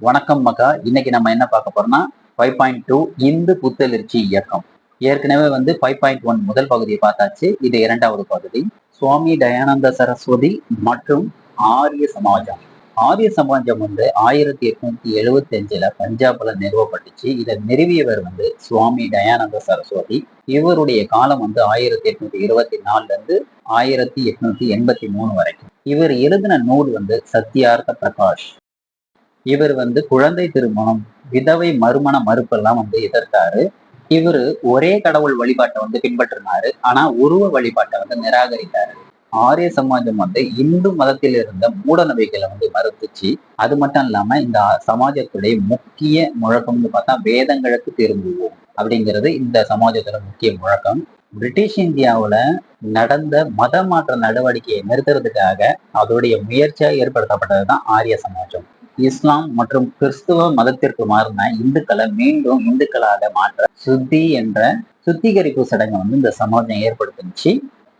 வணக்கம் மக்கா. இன்னைக்கு நம்ம என்ன பார்க்க போறோம்னா ஃபைவ் பாயிண்ட் டூ இந்து புத்தெழுச்சி இயக்கம். ஏற்கனவே வந்து ஃபைவ் பாயிண்ட் ஒன் முதல் பகுதியை பார்த்தாச்சு. இது இரண்டாவது பகுதி. சுவாமி தயானந்த சரஸ்வதி மற்றும் ஆரிய சமாஜம். ஆரிய சமாஜம் வந்து ஆயிரத்தி எட்நூத்தி எழுபத்தி அஞ்சுல பஞ்சாப்ல நிறுவப்பட்டுச்சு. இதை நிறுவியவர் வந்து சுவாமி தயானந்த சரஸ்வதி. இவருடைய காலம் வந்து ஆயிரத்தி எட்நூத்தி இருபத்தி நாலுல இருந்து ஆயிரத்தி எட்நூத்தி எண்பத்தி மூணு வரைக்கும். இவர் எழுதின நூல் வந்து சத்யார்த்த பிரகாஷ். இவர் வந்து குழந்தை திருமணம் விதவை மறுமண மறுப்பெல்லாம் வந்து எதிர்த்தாரு. இவரு ஒரே கடவுள் வழிபாட்டை வந்து பின்பற்றினாரு. ஆனா உருவ வழிபாட்டை வந்து நிராகரித்தாரு. ஆரிய சமாஜம் வந்து இந்து மதத்தில் இருந்த மூட நம்பிக்கைகளை வந்து மறுத்துச்சு. அது மட்டும் இல்லாம இந்த சமாஜத்துடைய முக்கிய முழக்கம்னு பார்த்தா வேதங்களுக்கு திரும்புவோம் அப்படிங்கிறது இந்த சமாஜத்தோட முக்கிய முழக்கம். பிரிட்டிஷ் இந்தியாவில் நடந்த மத மாற்ற நடவடிக்கையை நிறுத்துறதுக்காக அதோடைய முயற்சியாக ஏற்படுத்தப்பட்டது தான் ஆரிய சமாஜம். இஸ்லாம் மற்றும் கிறிஸ்துவ மதத்திற்கு மாறின இந்துக்களை மீண்டும் இந்துக்களாக மாற்ற சுத்தி என்ற சுத்திகரிப்பு சடங்கை வந்து இந்த சமாஜம் ஏற்படுத்துச்சு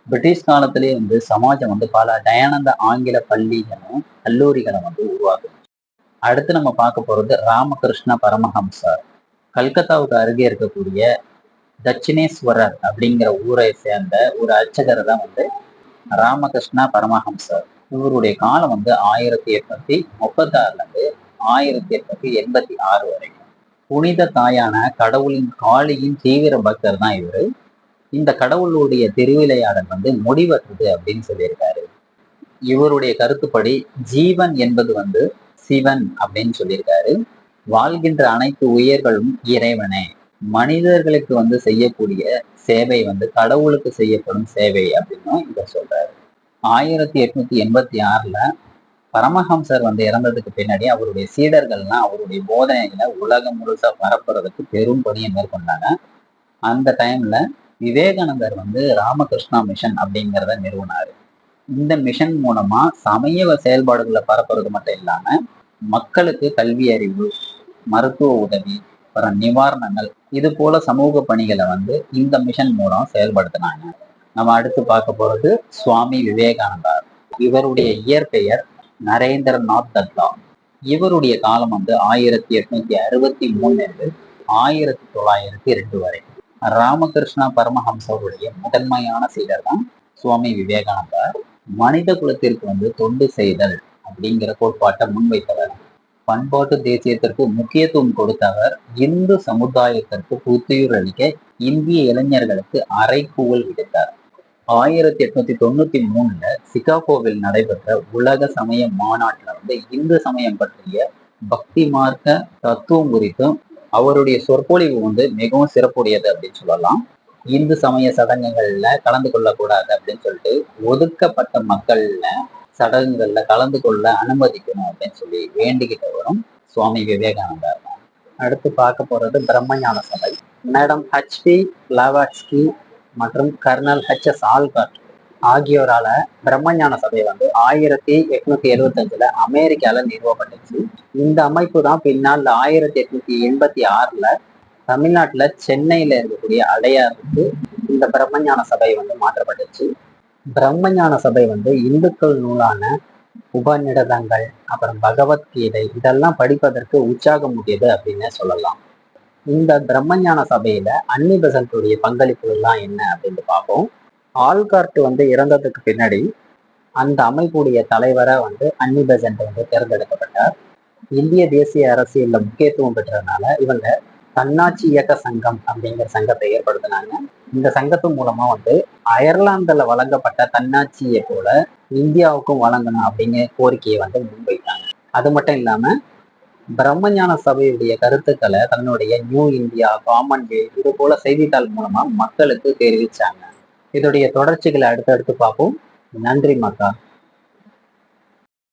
பிரிட்டிஷ் காலத்திலேயே வந்து சமாஜம் வந்து பல தயானந்த ஆங்கில பள்ளிகளும் கல்லூரிகளும் வந்து உருவாக்குச்சு. அடுத்து நம்ம பார்க்க போறது ராமகிருஷ்ண பரமஹம்சர். கல்கத்தாவுக்கு அருகே இருக்கக்கூடிய தட்சிணேஸ்வரர் அப்படிங்கிற ஊரை சேர்ந்த ஒரு அர்ச்சகரை தான் வந்து ராமகிருஷ்ணா பரமஹம்சர். இவருடைய காலம் வந்து ஆயிரத்தி எட்நூத்தி முப்பத்தி ஆறுல இருந்து ஆயிரத்தி எட்நூத்தி எண்பத்தி ஆறு வரைக்கும். புனித தாயான கடவுளின் காளியின் தீவிர பக்தர் தான் இவரு. இந்த கடவுளுடைய திருவிளையாடல் வந்து முடிவற்றது அப்படின்னு சொல்லியிருக்காரு. இவருடைய கருத்துப்படி ஜீவன் என்பது வந்து சிவன் அப்படின்னு சொல்லியிருக்காரு. வாழ்கின்ற அனைத்து உயிர்களும் இறைவனே. மனிதர்களுக்கு வந்து செய்யக்கூடிய சேவை வந்து கடவுளுக்கு செய்யப்படும் சேவை அப்படின்னு இவர் சொல்றாரு. ஆயிரத்தி எட்நூத்தி எண்பத்தி ஆறுல பரமஹம்சர் வந்து இறந்ததுக்கு பின்னாடி அவருடைய சீடர்கள்லாம் அவருடைய போதனைகளை உலகம் முழுசா பரப்புறதுக்கு பெரும் பணியை மேற்கொண்டாங்க. அந்த டைம்ல விவேகானந்தர் வந்து ராமகிருஷ்ணா மிஷன் அப்படிங்கிறத நிறுவனாரு. இந்த மிஷன் மூலமா சமய செயல்பாடுகளை பரப்புறது மட்டும் இல்லாம மக்களுக்கு கல்வி அறிவு மருத்துவ உதவி அப்புறம் நிவாரணங்கள் இது போல சமூக பணிகளை வந்து இந்த மிஷன் மூலம் செயல்படுத்தினாங்க. நம்ம அடுத்து பார்க்க போறது சுவாமி விவேகானந்தா இவருடைய இயற்பெயர் நரேந்திரநாத் தத்தா. இவருடைய காலம் வந்து ஆயிரத்தி எட்நூத்தி அறுபத்தி மூணுல ஆயிரத்தி தொள்ளாயிரத்தி ரெண்டு வரை. ராமகிருஷ்ணா பரமஹம்சருடைய முதன்மையான சீடர் தான் சுவாமி விவேகானந்தா மனித குலத்திற்கு வந்து தொண்டு செய்தல் அப்படிங்கிற கோட்பாட்டை முன்வைத்தவர். பண்பாட்டு தேசியத்திற்கு முக்கியத்துவம் கொடுத்தவர். இந்து சமுதாயத்திற்கு புத்துயிர் அளிக்க இந்திய இளைஞர்களுக்கு அரைக்கூவல் விடுத்தார். ஆயிரத்தி எட்நூத்தி தொண்ணூத்தி மூணுல சிகாகோவில் நடைபெற்ற உலக சமய மாநாட்டில் வந்து இந்து சமயம் பற்றிய பக்தி மார்க்க தத்துவம் குறித்தும் அவருடைய சொற்பொழிவு வந்து மிகவும் சிறப்புடையது அப்படின்னு சொல்லலாம். இந்து சமய சடங்குகள்ல கலந்து கொள்ளக்கூடாது அப்படின்னு சொல்லிட்டு ஒதுக்கப்பட்ட மக்கள்ல சடங்குகள்ல கலந்து கொள்ள அனுமதிக்கணும் அப்படின்னு சொல்லி வேண்டிக்கிட்டு வரும் சுவாமி விவேகானந்தர். அடுத்து பார்க்க போறது பிரம்மஞான சபை. மேடம் ஹச்பி லாவாட்ஸ்கி மற்றும் கர்னல் ஹெச் எஸ் ஆல்காட் ஆகியோரால பிரம்மஞான சபை வந்து ஆயிரத்தி எட்நூத்தி எழுவத்தஞ்சுல அமெரிக்கால நிறுவப்பட்டுச்சு. இந்த அமைப்பு தான் பின்னால் ஆயிரத்தி எட்நூத்தி எண்பத்தி ஆறுல தமிழ்நாட்டுல சென்னையில இருக்கக்கூடிய அடையாருக்கு இந்த பிரம்மஞான சபை வந்து மாற்றப்பட்டுச்சு. பிரம்மஞான சபை வந்து இந்துக்கள் நூலான உபநிடதங்கள் அப்புறம் பகவத்கீதை இதெல்லாம் படிப்பதற்கு உற்சாகம் முடியது அப்படின்னு சொல்லலாம். இந்த பிரம்மஞான சபையில அன்னி பெசன்ட்டுடைய பங்களிப்புகள்லாம் என்ன அப்படின்னு பார்ப்போம். ஆல்கார்ட் வந்து இறந்ததுக்கு பின்னாடி அந்த அமைப்புடைய தலைவரை வந்து அன்னி பெசன்ட் வந்து தேர்ந்தெடுக்கப்பட்டார். இந்திய தேசிய அரசியல்ல முக்கியத்துவம் பெற்றதுனால இவங்க தன்னாட்சி இயக்க சங்கம் அப்படிங்கிற சங்கத்தை ஏற்படுத்தினாங்க. இந்த சங்கத்து மூலமா வந்து அயர்லாந்துல வழங்கப்பட்ட தன்னாட்சியை போல இந்தியாவுக்கும் வழங்கணும் அப்படிங்கிற கோரிக்கையை வந்து முன்வைத்தாங்க. அது மட்டும் இல்லாம பிரம்மஞான சபையுடைய கருத்துக்களை தன்னுடைய நியூ இந்தியா காமன்வெல்த் இது போல செய்தித்தாள் மூலமா மக்களுக்கு தெரிவிச்சாங்க. இதோடைய தொடர்ச்சிகளை அடுத்தடுத்து பார்ப்போம். நன்றி மக்கா.